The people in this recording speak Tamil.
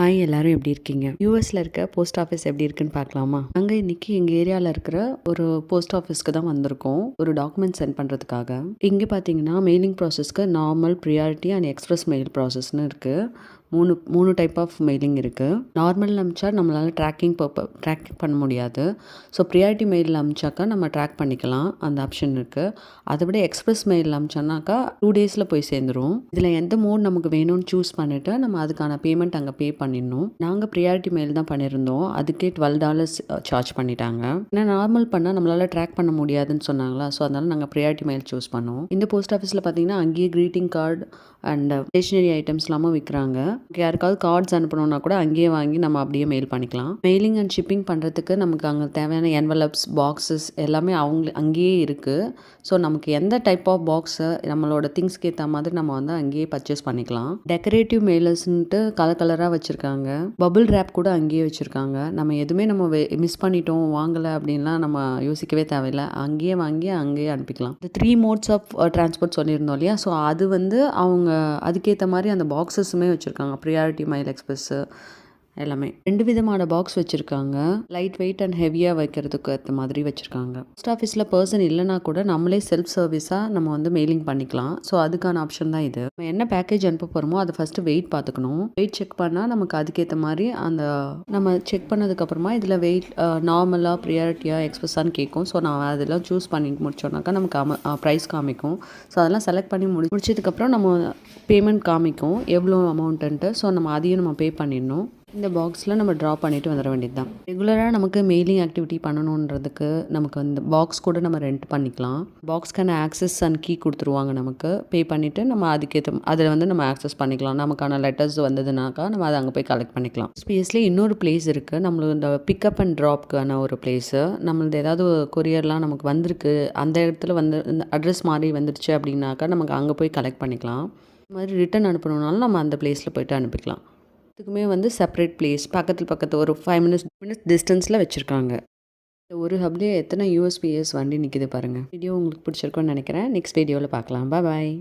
ஹாய் எல்லாரும் எப்படி இருக்கீங்க? யூஎஸ்ல இருக்க போஸ்ட் ஆஃபீஸ் எப்படி இருக்குன்னு பார்க்கலாமா? நாங்கள் இன்னைக்கு எங்கள் ஏரியாவில் இருக்கிற ஒரு போஸ்ட் ஆஃபீஸ்க்கு தான் வந்திருக்கோம். ஒரு டாக்குமெண்ட் சென்ட் பண்ணுறதுக்காக இங்கே பார்த்தீங்கன்னா mailing ப்ராசஸ்க்கு normal priority and express mail ப்ராசஸ்னு இருக்குது மூணு மூணு டைப் ஆஃப் மெயிலிங் இருக்குது நார்மல் அமிச்சா நம்மளால் ட்ராக்கிங் பர்ப ட்ராக்கிங் பண்ண முடியாது. ஸோ ப்ரியாரிட்டி மெயிலில் அமிச்சாக்கா நம்ம ட்ராக் பண்ணிக்கலாம். அந்த ஆப்ஷன் இருக்குது அதை விட எக்ஸ்பிரஸ் மெயில் அமிச்சோன்னாக்கா டூ டேஸில் போய் சேர்ந்துரும். இதில் எந்த மோட் நமக்கு வேணும்னு சூஸ் பண்ணிவிட்டு நம்ம அதுக்கான பேமெண்ட் அங்கே பே பண்ணிடணும். நாங்கள் ப்ரியாரிட்டி மெயில் தான் பண்ணியிருந்தோம். அதுக்கே டுவெல் டாலர்ஸ் சார்ஜ் பண்ணிட்டாங்க. ஏன்னா நார்மல் பண்ணால் நம்மளால் ட்ராக் பண்ண முடியாதுன்னு சொன்னாங்களா? ஸோ அதனால் நாங்கள் ப்ரியாரிட்டி மெயில் சூஸ் பண்ணோம். இந்த போஸ்ட் ஆஃபீஸில் பார்த்தீங்கன்னா அங்கேயே க்ரீட்டிங் கார்டு அண்ட் ஸ்டேஷ்னரி ஐட்டம்ஸ்லாமும் விற்கிறாங்க யாருக்காவது கார்ட்ஸ் அனுப்பணும்னா கூட அங்கேயே வாங்கி நம்ம அப்படியே மெயில் பண்ணிக்கலாம். மெயிலிங் அண்ட் ஷிப்பிங் பண்ணுறதுக்கு நமக்கு அங்கே தேவையான என்வலப்ஸ் பாக்ஸஸ் எல்லாமே அவங்க அங்கேயே இருக்குது ஸோ நமக்கு எந்த டைப் ஆஃப் பாக்ஸை நம்மளோட திங்ஸ்க்கு ஏற்ற மாதிரி நம்ம வந்து அங்கேயே பர்ச்சேஸ் பண்ணிக்கலாம். டெக்கரேட்டிவ் மெயிலர்ஸ்ன்ட்டு கலர் கலராக வச்சுருக்காங்க. பபுள் ரேப் கூட அங்கேயே வச்சுருக்காங்க. நம்ம எதுவுமே நம்ம மிஸ் பண்ணிட்டோம் வாங்கலை அப்படின்லாம் நம்ம யோசிக்கவே தேவையில்லை. அங்கேயே வாங்கி அங்கேயே அனுப்பிக்கலாம். இந்த த்ரீ மோட்ஸ் ஆஃப் டிரான்ஸ்போர்ட் சொல்லியிருந்தோம் இல்லையா? ஸோ அது வந்து அவங்க அதுக்கேற்ற மாதிரி அந்த பாக்ஸஸுமே வச்சுருக்காங்க. ப்ரியாரிட்டி மைல் எக்ஸ்பிரஸ்ஸு எல்லாமே. ரெண்டு விதமான பாக்ஸ் வச்சுருக்காங்க. லைட் வெயிட் அண்ட் ஹெவியாக வைக்கிறதுக்கு ஏற்ற மாதிரி வச்சுருக்காங்க. போஸ்ட் ஆஃபீஸில் பர்சன் இல்லைனா கூட நம்மளே செல்ஃப் சர்வீஸாக நம்ம வந்து மெயிலிங் பண்ணிக்கலாம். ஸோ அதுக்கான ஆப்ஷன் தான் இது. நம்ம என்ன பேக்கேஜ் அனுப்ப போகிறோமோ அதை ஃபஸ்ட்டு வெயிட் பார்த்துக்கணும். வெயிட் செக் பண்ணால் நமக்கு அதுக்கேற்ற மாதிரி அந்த நம்ம செக் பண்ணதுக்கப்புறமா இதில் வெயிட் நார்மலாக ப்ரியாரிட்டியாக எக்ஸ்பிரஸான்னு கேட்கும். ஸோ நான் அதெல்லாம் சூஸ் பண்ணிட்டு முடிச்சோன்னாக்கா நமக்கு அம ப்ரைஸ் காமிக்கும். ஸோ அதெல்லாம் செலக்ட் பண்ணி முடி முடிச்சதுக்கப்புறம் நம்ம பேமெண்ட் காமிக்கும். எவ்வளோ அமௌண்ட்டுன்ட்டு ஸோ நம்ம அதையும் நம்ம பே பண்ணிடணும். இந்த பாக்ஸில் நம்ம ட்ரா பண்ணிவிட்டு வந்துட வேண்டியது தான் ரெகுலராக நமக்கு மெயிலிங் ஆக்டிவிட்டி பண்ணணுன்றதுக்கு நமக்கு அந்த பாக்ஸ் கூட நம்ம ரெண்ட் பண்ணிக்கலாம். பாக்ஸ்க்கான ஆக்சஸ் அண்ட் கீ கொடுத்துருவாங்க நமக்கு. பே பண்ணிவிட்டு நம்ம அதுக்கேற்ற அதில் வந்து நம்ம ஆக்சஸ் பண்ணிக்கலாம். நமக்கான லெட்டர்ஸ் வந்ததுனாக்கா நம்ம அதை அங்கே போய் கலெக்ட் பண்ணிக்கலாம். ஸ்பேஸ்லேயே இன்னொரு பிளேஸ் இருக்குது நம்மளுக்கு இந்த பிக்கப் அண்ட் ட்ராப்க்கான ஒரு பிளேஸு நம்மளது ஏதாவது கொரியர்லாம் நமக்கு வந்திருக்கு. அந்த இடத்துல வந்து இந்த அட்ரஸ் மாதிரி வந்துடுச்சு அப்படின்னாக்கா நமக்கு அங்கே போய் கலெக்ட் பண்ணிக்கலாம். இந்த மாதிரி ரிட்டன் அனுப்பணுனாலும் நம்ம அந்த பிளேஸில் போய்ட்டு அனுப்பிக்கலாம். இதுக்குமே வந்து செப்பரேட் பிளேஸ் பக்கத்தில் பக்கத்து ஒரு ஃபைவ் மினிட்ஸ் மினிட்ஸ் டிஸ்டன்ஸில் வச்சுருக்காங்க. இந்த ஒரு ஹப்லேயே எத்தனை யூஎஸ்பிஎஸ் வண்டி நிற்கிது பாருங்கள் வீடியோ உங்களுக்கு பிடிச்சிருக்கோன்னு நினைக்கிறேன். நெக்ஸ்ட் வீடியோவில் பார்க்கலாம். பாய்